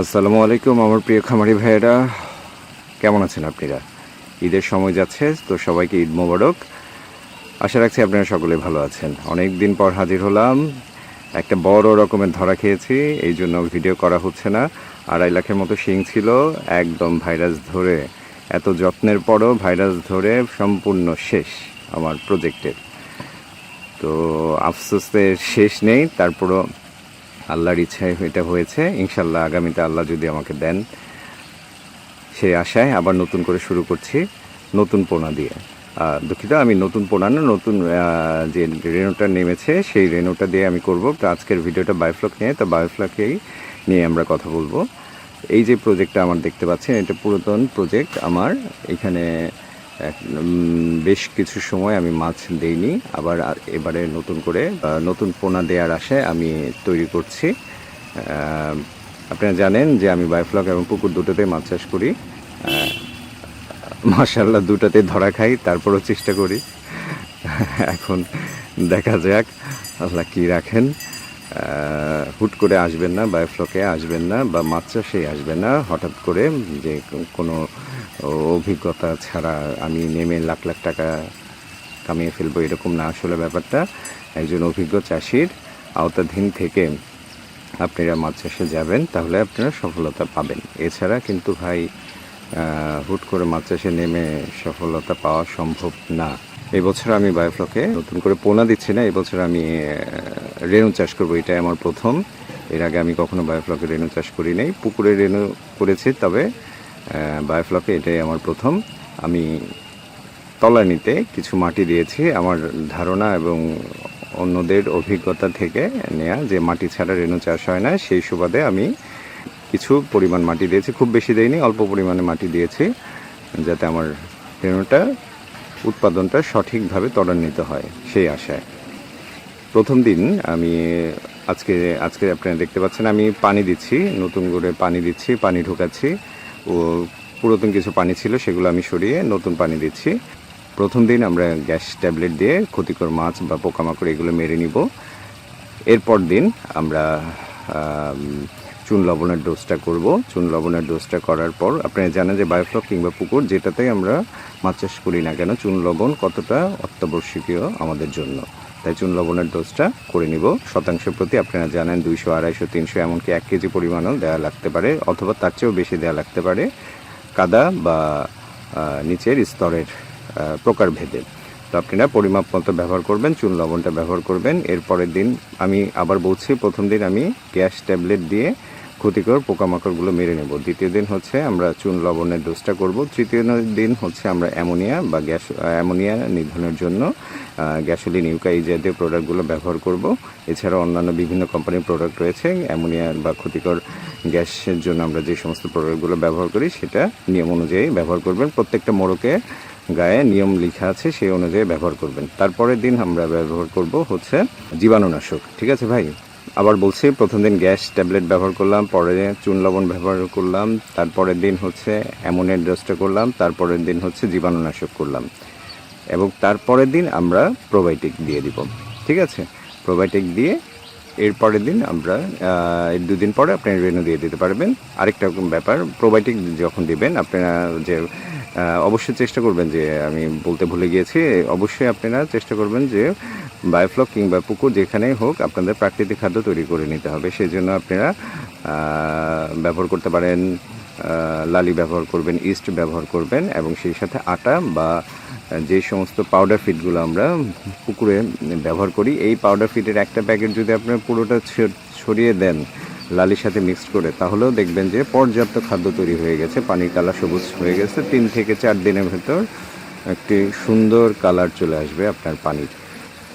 আসসালামু আলাইকুম, আমার প্রিয় খামারি ভাইয়েরা। কেমন আছেন আপনারা? ঈদের সময় যাচ্ছে, তো সবাইকে ঈদ মোবারক। আশা রাখছি আপনারা সকলে ভালো আছেন। অনেক দিন পর হাজির হলাম। একটা বড় রকমের ধরা খেয়েছি, এই জন্য ভিডিও করা হচ্ছে না। আড়াই লাখের মতো শিং ছিল, একদম ভাইরাস ধরে। এত যত্নের পরও ভাইরাস ধরে সম্পূর্ণ শেষ আমার প্রজেক্টের। তো আফসোসের শেষ নেই, তারপরও আল্লাহর ইচ্ছায় এটা হয়েছে। ইনশাল্লাহ আগামীতে আল্লাহ যদি আমাকে দেন সেই আশায় আবার নতুন করে শুরু করছি নতুন পোনা দিয়ে। দুঃখিত, আমি নতুন পোনা না, নতুন যে রেনোটা নেমেছে সেই রেনোটা দিয়ে আমি করব। তো আজকের ভিডিওটা বায়োফ্লক নিয়ে, তো বায়োফ্লকেই নিয়ে আমরা কথা বলব। এই যে প্রজেক্টটা আমার দেখতে পাচ্ছেন, এটা পুরাতন প্রজেক্ট আমার। এখানে বেশ কিছু সময় আমি মাছ দেইনি। আবার এবারে নতুন করে নতুন পোনা দেওয়ার আশায় আমি তৈরি করছি। আপনারা জানেন যে আমি বায়োফ্লক এবং পুকুর দুটোতে মাছ চাষ করি। মাসাল্লাহ দুটাতে ধরা খাই, তারপরও চেষ্টা করি। এখন দেখা যাক, আল্লাহ কি রাখেন। হুট করে আসবেন না বায়োফ্লকে আসবেন না বা মাছ চাষে আসবেন না, হঠাৎ করে যে কোনো অভিজ্ঞতা ছাড়া আমি নেমে লাখ লাখ টাকা কামিয়ে ফেলব এরকম না আসলে ব্যাপারটা। একজন অভিজ্ঞ চাষির আওতাধীন থেকে আপনারা মাছ চাষে যাবেন, তাহলে আপনারা সফলতা পাবেন। এছাড়া কিন্তু ভাই হুট করে মাছ চাষে নেমে সফলতা পাওয়া সম্ভব না। এবছর আমি বায়োফ্লকে নতুন করে পোনা দিচ্ছি না এবছর আমি রেণু চাষ করব, এটাই আমার প্রথম। এর আগে আমি কখনো বায়োফ্লকে রেণু চাষ করি নাই, পুকুরে রেণু করেছি, তবে বায়োফ্লকে এটাই আমার প্রথম। আমি তলানিতে কিছু মাটি দিয়েছি, আমার ধারণা এবং অন্যদের অভিজ্ঞতা থেকে নেয়া যে মাটি ছাড়া রেণু চাষ হয় না, সেই সুবাদে আমি কিছু পরিমাণ মাটি দিয়েছি, খুব বেশি দেয়নি অল্প পরিমাণে মাটি দিয়েছি, যাতে আমার রেণুটা উৎপাদনটা সঠিকভাবে ত্বরান্বিত হয় সেই আশায়। প্রথম দিন আমি আজকে আজকে আপনারা দেখতে পাচ্ছেন আমি পানি দিচ্ছি নতুন করে পানি দিচ্ছি পানি ঢোকাচ্ছি। ও পুরাতন কিছু পানি ছিল সেগুলো আমি সরিয়ে নতুন পানি দিচ্ছি। প্রথম দিন আমরা গ্যাস ট্যাবলেট দিয়ে ক্ষতিকর মাছ বা পোকামাকড় এগুলো মেরে নিব। এরপর দিন আমরা আম, চুন লবণের ডোজটা করব। চুন লবণের ডোজটা করার পর আপনারা জানেন যে বায়োফ্লক কিংবা পুকুর যেটাতে আমরা মাছ চাষ করি না কেন, চুন লবণ কতটা অত্যাবশ্যকীয় আমাদের জন্য। তাই চুন লবণের ডোজটা করে নিব। শতাংশ প্রতি আপনারা জানেন দুইশো, আড়াইশো, তিনশো, এমনকি এক কেজি পরিমাণও দেওয়া লাগতে পারে, অথবা তার চেয়েও বেশি দেওয়া লাগতে পারে কাদা বা নিচের স্তরের প্রকারভেদে। তো আপনারা পরিমাপ মতো ব্যবহার করবেন, চুন লবণটা ব্যবহার করবেন। এর পরের দিন আমি আবার বলছি, প্রথম দিন আমি গ্যাস ট্যাবলেট দিয়ে ক্ষতিকর পোকামাকড়গুলো মেরে নেব। দ্বিতীয় দিন হচ্ছে আমরা চুন লবণের ডোজটা করব। তৃতীয় দিন হচ্ছে আমরা অ্যামোনিয়া বা গ্যাস, অ্যামোনিয়া নিধনের জন্য গ্যাসোলিন ইউকা এই জাতীয় প্রোডাক্টগুলো ব্যবহার করব। এছাড়া অন্যান্য বিভিন্ন কোম্পানির প্রোডাক্ট রয়েছে, অ্যামোনিয়া বা ক্ষতিকর গ্যাসের জন্য আমরা যে সমস্ত প্রোডাক্টগুলো ব্যবহার করি, সেটা নিয়ম অনুযায়ী ব্যবহার করবেন। প্রত্যেকটা মোড়কে গায়ে নিয়ম লেখা আছে, সেই অনুযায়ী ব্যবহার করবেন। তারপরের দিন আমরা ব্যবহার করব হচ্ছে জীবাণুনাশক। ঠিক আছে ভাই? আবার বলছি, প্রথম দিন গ্যাস ট্যাবলেট ব্যবহার করলাম, পরে চুন লবণ ব্যবহার করলাম, তারপরের দিন হচ্ছে অ্যামোনিয়ার ডোজটা করলাম, তারপরের দিন হচ্ছে জীবাণুনাশক করলাম। এবং তারপরের দিন আমরা প্রোবায়োটিক দিয়ে দিব, ঠিক আছে? প্রোবায়োটিক দিয়ে এর পরের দিন আমরা দুদিন পরে আপনি রেনু দিয়ে দিতে পারবেন। আরেকটা ব্যাপার, প্রোবায়োটিক যখন দিবেন, আপনারা যে অবশ্যই চেষ্টা করবেন যে, আমি বলতে ভুলে গিয়েছি, অবশ্যই আপনারা চেষ্টা করবেন যে বায়োফ্লক কিংবা পুকুর যেখানেই হোক আপনাদের প্রাকৃতিক খাদ্য তৈরি করে নিতে হবে। সেই জন্য আপনারা ব্যবহার করতে পারেন লালি ব্যবহার করবেন, ইস্ট ব্যবহার করবেন এবং সেই সাথে আটা বা যে সমস্ত পাউডার ফিডগুলো আমরা পুকুরে ব্যবহার করি, এই পাউডার ফিটের একটা প্যাকেট যদি আপনারা পুরোটা ছড়িয়ে দেন লালির সাথে মিক্স করে, তাহলেও দেখবেন যে পর্যাপ্ত খাদ্য তৈরি হয়ে গেছে, পানির কালার সবুজ হয়ে গেছে। তিন থেকে চার দিনের ভেতর একটি সুন্দর কালার চলে আসবে আপনার পানির।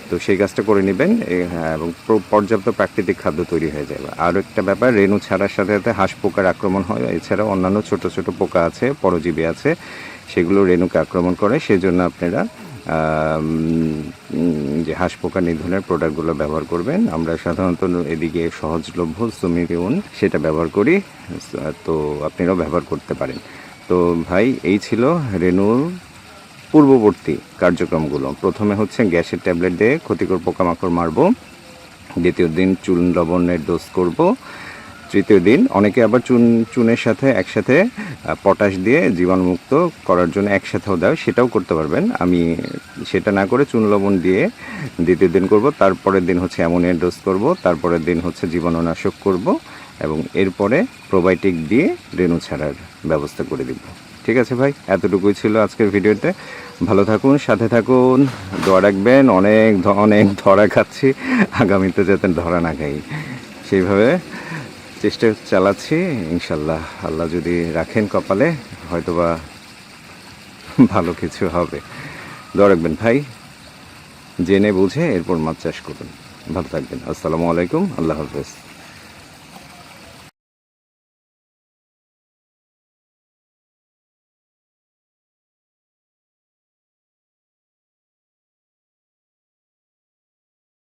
তো সেই কাজটা করে নেবেন হ্যাঁ, এবং পর্যাপ্ত প্রাকৃতিক খাদ্য তৈরি হয়ে যাবে। আর একটা ব্যাপার রেণু ছাড়ার সাথে সাথে হাঁস পোকার আক্রমণ হয় এছাড়াও অন্যান্য ছোট ছোট পোকা আছে পরজীবী আছে সেগুলো রেণুকে আক্রমণ করে সেজন্য আপনারা যে হাঁস পোকা নিধনের প্রোডাক্টগুলো ব্যবহার করবেন। আমরা সাধারণত এদিকে সহজলভ্য সুমিরিউন সেটা ব্যবহার করি তো আপনারাও ব্যবহার করতে পারেন। তো ভাই এই ছিল রেণুর পূর্ববর্তী কার্যক্রমগুলো। প্রথমে হচ্ছে গ্যাসের ট্যাবলেট দিয়ে ক্ষতিকর পোকামাকড় মারবো। দ্বিতীয় দিন চুন লবণের ডোজ করব। তৃতীয় দিন অনেকে আবার চুন, চুনের সাথে একসাথে পটাশ দিয়ে জীবাণুমুক্ত করার জন্য একসাথেও দেয়, সেটাও করতে পারবেন। আমি সেটা না করে চুন লবণ দিয়ে দ্বিতীয় দিন করব, তারপরের দিন হচ্ছে অ্যামোনিয়া ডোজ করব, তারপরের দিন হচ্ছে জীবাণুনাশক করব এবং এরপরে প্রোবায়োটিক দিয়ে রেণু ছাড়ার ব্যবস্থা করে দিব। ঠিক আছে ভাই, এতটুকুই ছিল আজকের ভিডিওতে। ভালো থাকুন, সাথে থাকুন, দোয়া রাখবেন, অনেক অনেক ধরা খাচ্ছি, আগামীতে যাতে ধরা না খাই। সেইভাবে চেষ্টা চালাচ্ছি, ইনশাল্লাহ আল্লাহ যদি রাখেন কপালে, হয়তোবা ভালো কিছু হবে। দোয়া রাখবেন ভাই, জেনে বুঝে এরপর মাছ চাষ করুন। ভালো থাকবেন, আসসালামু আলাইকুম, আল্লাহ হাফেজ।